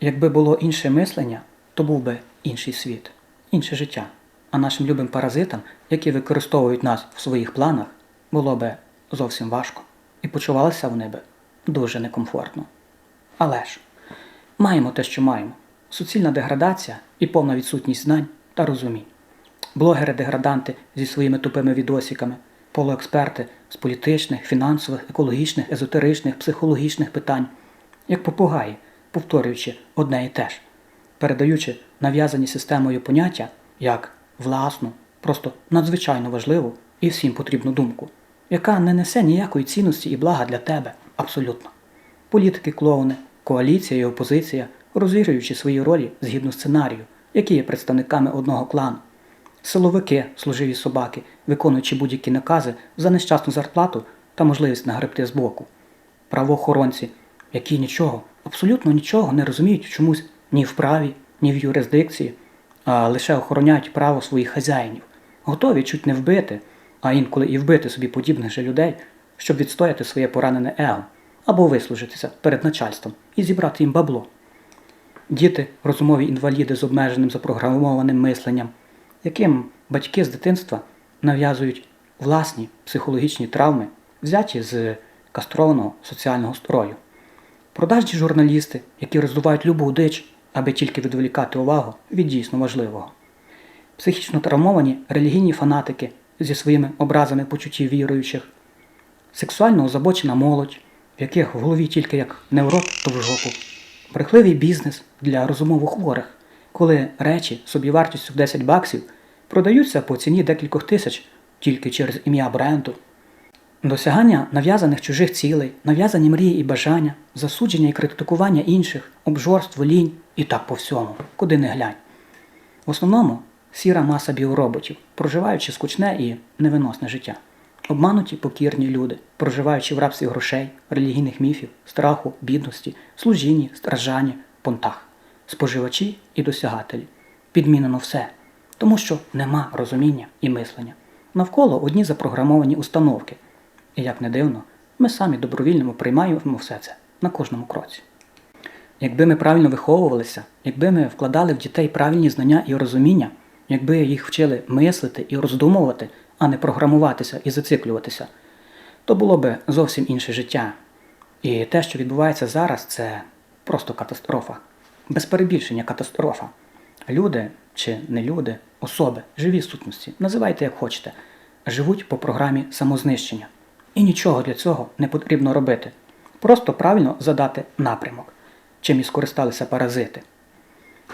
Якби було інше мислення, то був би інший світ, інше життя. А нашим любим паразитам, які використовують нас в своїх планах, було би зовсім важко. І почувалися вони би дуже некомфортно. Але ж маємо те, що маємо: суцільна деградація і повна відсутність знань та розумінь. Блогери-деграданти зі своїми тупими відосиками, полуексперти з політичних, фінансових, екологічних, езотеричних, психологічних питань, як попугаї, повторюючи одне і те ж, передаючи нав'язані системою поняття як власну, просто надзвичайно важливу і всім потрібну думку, яка не несе ніякої цінності і блага для тебе абсолютно. Політики клоуни, коаліція і опозиція, розігруючи свої ролі згідно сценарію, які є представниками одного клану. Силовики, служиві собаки, виконуючи будь-які накази за нещасну зарплату та можливість нагребти збоку. Правоохоронці, які нічого, абсолютно нічого не розуміють чомусь ні в праві, ні в юрисдикції, а лише охороняють право своїх хазяїнів, готові чуть не вбити, а інколи і вбити собі подібних же людей, щоб відстояти своє поранене его або вислужитися перед начальством і зібрати їм бабло. Діти, розумові інваліди з обмеженим запрограмованим мисленням, яким батьки з дитинства нав'язують власні психологічні травми, взяті з кастрованого соціального строю. Продажні журналісти, які роздувають любу дич, аби тільки відволікати увагу від дійсно важливого. Психічно травмовані релігійні фанатики зі своїми образами почуттів віруючих, сексуально озабочена молодь, в яких в голові тільки як не в рот, то в жопу, брехливий бізнес для розумово хворих, коли речі собівартістю в 10 баксів продаються по ціні декількох тисяч тільки через ім'я бренду. Досягання нав'язаних чужих цілей, нав'язані мрії і бажання, засудження і критикування інших, обжорство, лінь і так по всьому, куди не глянь. В основному сіра маса біороботів, проживаючи скучне і невиносне життя. Обмануті покірні люди, проживаючи в рабстві грошей, релігійних міфів, страху, бідності, служінні, стражданні, понтах, споживачі і досягателі. Підмінено все, тому що нема розуміння і мислення. Навколо одні запрограмовані установки. І як не дивно, ми самі добровільно приймаємо все це на кожному кроці. Якби ми правильно виховувалися, якби ми вкладали в дітей правильні знання і розуміння, якби їх вчили мислити і роздумувати, а не програмуватися і зациклюватися, то було би зовсім інше життя. І те, що відбувається зараз, це просто катастрофа. Без перебільшення катастрофа. Люди чи не люди, особи, живі сутності, називайте як хочете, живуть по програмі самознищення. І нічого для цього не потрібно робити. Просто правильно задати напрямок, чим і скористалися паразити.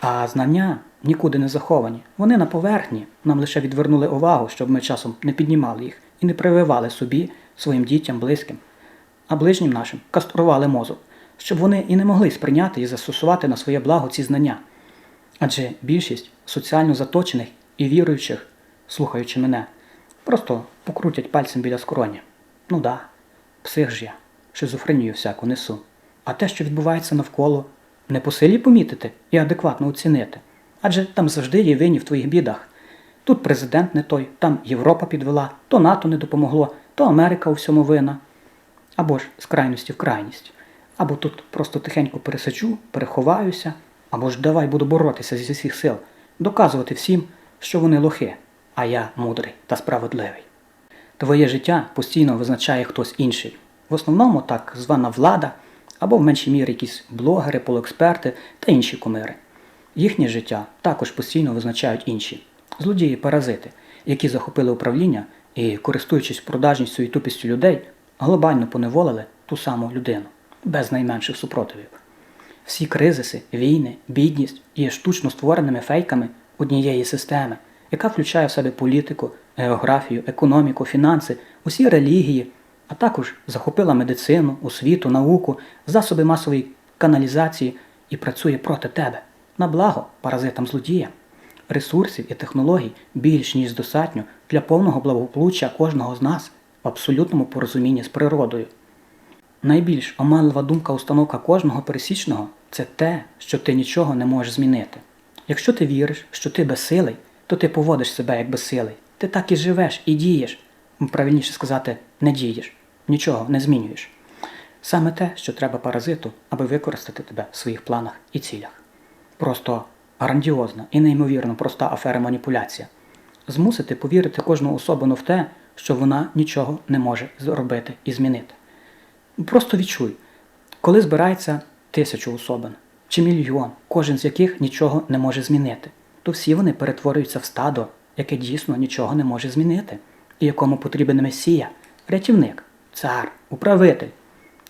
А знання нікуди не заховані. Вони на поверхні, нам лише відвернули увагу, щоб ми часом не піднімали їх і не прививали собі, своїм дітям, близьким, а ближнім нашим кастрували мозок, щоб вони і не могли сприйняти і застосувати на своє благо ці знання. Адже більшість соціально заточених і віруючих, слухаючи мене, просто покрутять пальцем біля скроні. Ну да, псих ж я, шизофренію всяку несу. А те, що відбувається навколо, не по силі помітити і адекватно оцінити. Адже там завжди є винні в твоїх бідах. Тут президент не той, там Європа підвела, то НАТО не допомогло, то Америка у всьому вина. Або ж з крайності в крайність. Або тут просто тихенько пересаджу, переховаюся, або ж давай буду боротися зі всіх сил, доказувати всім, що вони лохи, а я мудрий та справедливий. Твоє життя постійно визначає хтось інший. В основному так звана влада або в меншій мірі якісь блогери, полуексперти та інші кумири. Їхнє життя також постійно визначають інші злодії, паразити, які захопили управління і, користуючись продажністю і тупістю людей, глобально поневолили ту саму людину без найменших супротивів. Всі кризиси, війни, бідність є штучно створеними фейками однієї системи, яка включає в себе політику, географію, економіку, фінанси, усі релігії, а також захопила медицину, освіту, науку, засоби масової каналізації і працює проти тебе на благо паразитам злодіям. Ресурсів і технологій більш ніж достатньо для повного благополуччя кожного з нас в абсолютному порозумінні з природою. Найбільш оманлива думка установка кожного пересічного це те, що ти нічого не можеш змінити. Якщо ти віриш, що ти безсилий, то ти поводиш себе як безсилий. Ти так і живеш і дієш. Правильніше сказати, не дієш, нічого не змінюєш. Саме те, що треба паразиту, аби використати тебе в своїх планах і цілях. Просто грандіозна і неймовірно проста афера маніпуляція. Змусити повірити кожну особину в те, що вона нічого не може зробити і змінити. Просто відчуй, коли збирається тисячу особин чи мільйон, кожен з яких нічого не може змінити, то всі вони перетворюються в стадо, яке дійсно нічого не може змінити, і якому потрібен месія, рятівник, цар, управитель.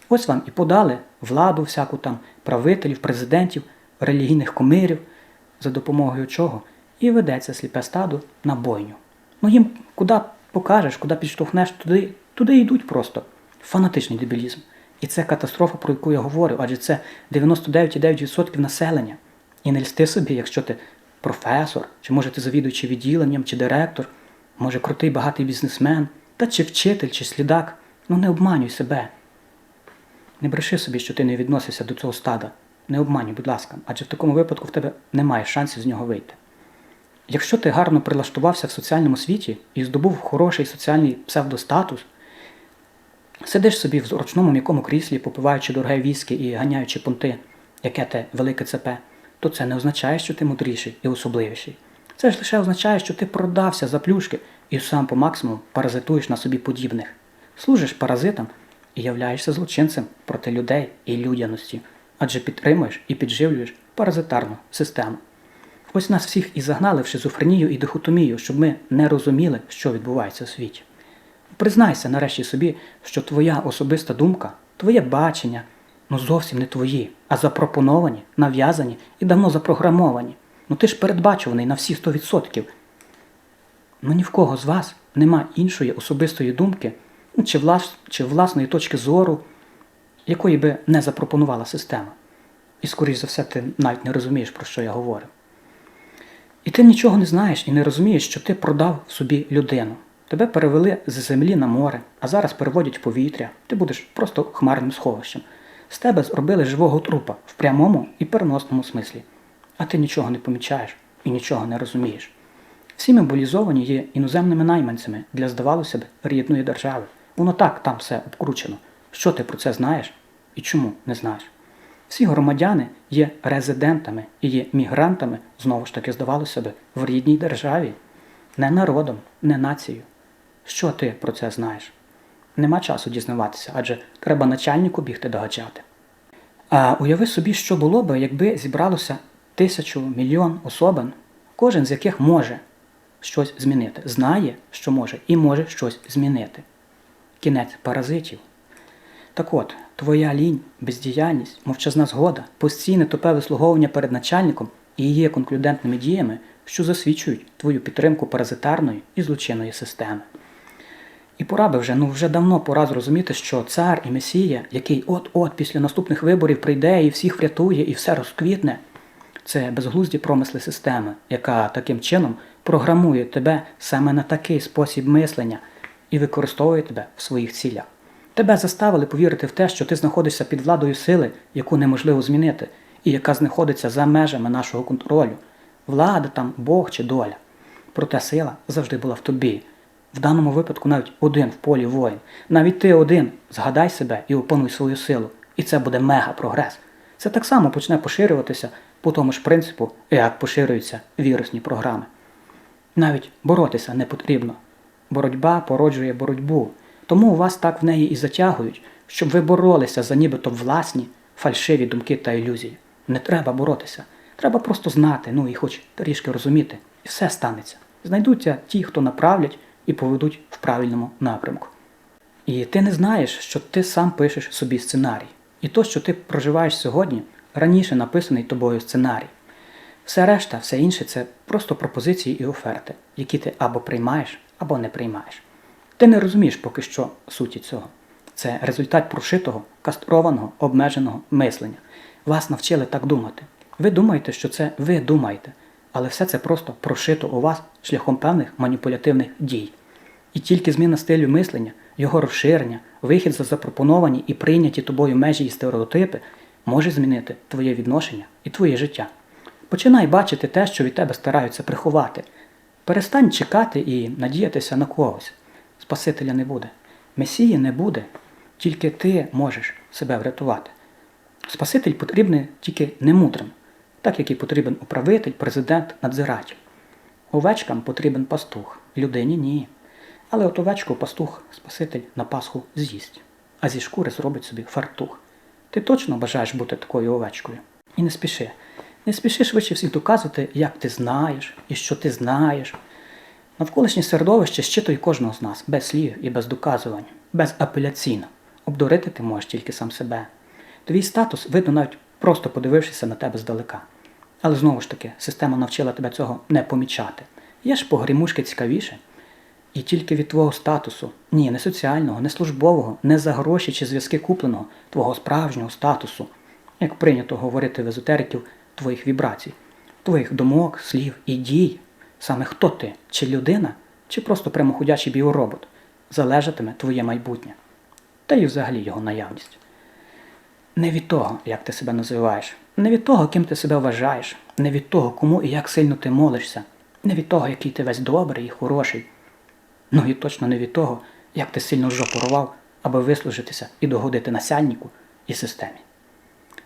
Ось вам і подали владу всяку там, правителів, президентів, релігійних кумирів, за допомогою чого і ведеться сліпе стадо на бойню. Ну їм куди покажеш, куди підштовхнеш, туди, туди йдуть просто. Фанатичний дебілізм. І це катастрофа, про яку я говорю, адже це 99,9% населення. І не льсти собі, якщо ти професор, чи може ти завідуючий відділенням, чи директор, може крутий багатий бізнесмен, та чи вчитель, чи слідак. Ну не обманюй себе. Не бреши собі, що ти не відносишся до цього стада. Не обманюй, будь ласка, адже в такому випадку в тебе немає шансів з нього вийти. Якщо ти гарно прилаштувався в соціальному світі і здобув хороший соціальний псевдостатус, сидиш собі в зручному м'якому кріслі, попиваючи дороге віскі і ганяючи понти, яке те велике ЦП, то це не означає, що ти мудріший і особливіший. Це ж лише означає, що ти продався за плюшки і сам по максимуму паразитуєш на собі подібних. Служиш паразитам і являєшся злочинцем проти людей і людяності, адже підтримуєш і підживлюєш паразитарну систему. Ось нас всіх і загнали в шизофренію і дихотомію, щоб ми не розуміли, що відбувається у світі. Признайся нарешті собі, що твоя особиста думка, твоє бачення ну зовсім не твої, а запропоновані, нав'язані і давно запрограмовані. Ну ти ж передбачуваний на всі 100%. Ну ні в кого з вас нема іншої особистої думки ну, чи, влас, чи власної точки зору, якої би не запропонувала система. І, скоріш за все, ти навіть не розумієш, про що я говорю. І ти нічого не знаєш і не розумієш, що ти продав собі людину. Тебе перевели з землі на море, а зараз переводять в повітря. Ти будеш просто хмарним сховищем. З тебе зробили живого трупа в прямому і переносному смислі. А ти нічого не помічаєш і нічого не розумієш. Всі мобілізовані є іноземними найманцями для, здавалося б, рідної держави. Воно так там все обкручено. Що ти про це знаєш і чому не знаєш? Всі громадяни є резидентами і є мігрантами, знову ж таки, здавалося б, в рідній державі, не народом, не нацією. Що ти про це знаєш? Нема часу дізнаватися, адже треба начальнику бігти догачати. А уяви собі, що було би, якби зібралося тисячу мільйон особин, кожен з яких може щось змінити, знає, що може, і може щось змінити. Кінець паразитів. Так от, твоя лінь, бездіяльність, мовчазна згода, постійне тупе вислуговування перед начальником і є конклюдентними діями, що засвідчують твою підтримку паразитарної і злочинної системи. І пора би вже, ну вже давно пора зрозуміти, що цар і Месія, який от-от після наступних виборів прийде і всіх врятує, і все розквітне, це безглузді промисли системи, яка таким чином програмує тебе саме на такий спосіб мислення і використовує тебе в своїх цілях. Тебе заставили повірити в те, що ти знаходишся під владою сили, яку неможливо змінити, і яка знаходиться за межами нашого контролю. Влада там, Бог чи доля. Проте сила завжди була в тобі. В даному випадку навіть один в полі воїн. Навіть ти один згадай себе і опануй свою силу. І це буде мега-прогрес. Це так само почне поширюватися по тому ж принципу, як поширюються вірусні програми. Навіть боротися не потрібно. Боротьба породжує боротьбу. Тому вас так в неї і затягують, щоб ви боролися за нібито власні фальшиві думки та ілюзії. Не треба боротися. Треба просто знати, ну і хоч трішки розуміти, і все станеться. Знайдуться ті, хто направлять і поведуть в правильному напрямку. І ти не знаєш, що ти сам пишеш собі сценарій. І то, що ти проживаєш сьогодні, раніше написаний тобою сценарій. Все решта, все інше це просто пропозиції і оферти, які ти або приймаєш, або не приймаєш. Ти не розумієш поки що суті цього. Це результат прошитого, кастрованого, обмеженого мислення. Вас навчили так думати. Ви думаєте, що це ви думаєте, але все це просто прошито у вас шляхом певних маніпулятивних дій. І тільки зміна стилю мислення, його розширення, вихід за запропоновані і прийняті тобою межі і стереотипи може змінити твоє відношення і твоє життя. Починай бачити те, що від тебе стараються приховати. Перестань чекати і надіятися на когось. Спасителя не буде. Месії не буде. Тільки ти можеш себе врятувати. Спаситель потрібний тільки немудрим, так як і потрібен управитель, президент, надзиратель. Овечкам потрібен пастух, людині ні. Але от овечку пастух, спаситель на Пасху з'їсть, а зі шкури зробить собі фартух. Ти точно бажаєш бути такою овечкою? І не спіши. Не спіши швидше всіх доказувати, як ти знаєш і що ти знаєш. Навколишнє середовище щитує кожного з нас, без слів і без доказувань, безапеляційно. Обдурити ти можеш тільки сам себе. Твій статус видно навіть просто подивившися на тебе здалека. Але знову ж таки, система навчила тебе цього не помічати. Є ж погрімушки цікавіше. І тільки від твого статусу, ні, не соціального, не службового, не за гроші чи зв'язки купленого, твого справжнього статусу, як прийнято говорити в езотериків, твоїх вібрацій, твоїх думок, слів і дій, саме хто ти, чи людина, чи просто прямоходячий біоробот, залежатиме твоє майбутнє, та й взагалі його наявність. Не від того, як ти себе називаєш, не від того, ким ти себе вважаєш, не від того, кому і як сильно ти молишся, не від того, який ти весь добрий і хороший, ну і точно не від того, як ти сильно жопорував, аби вислужитися і догодити насяльнику і системі.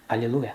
Алілуя!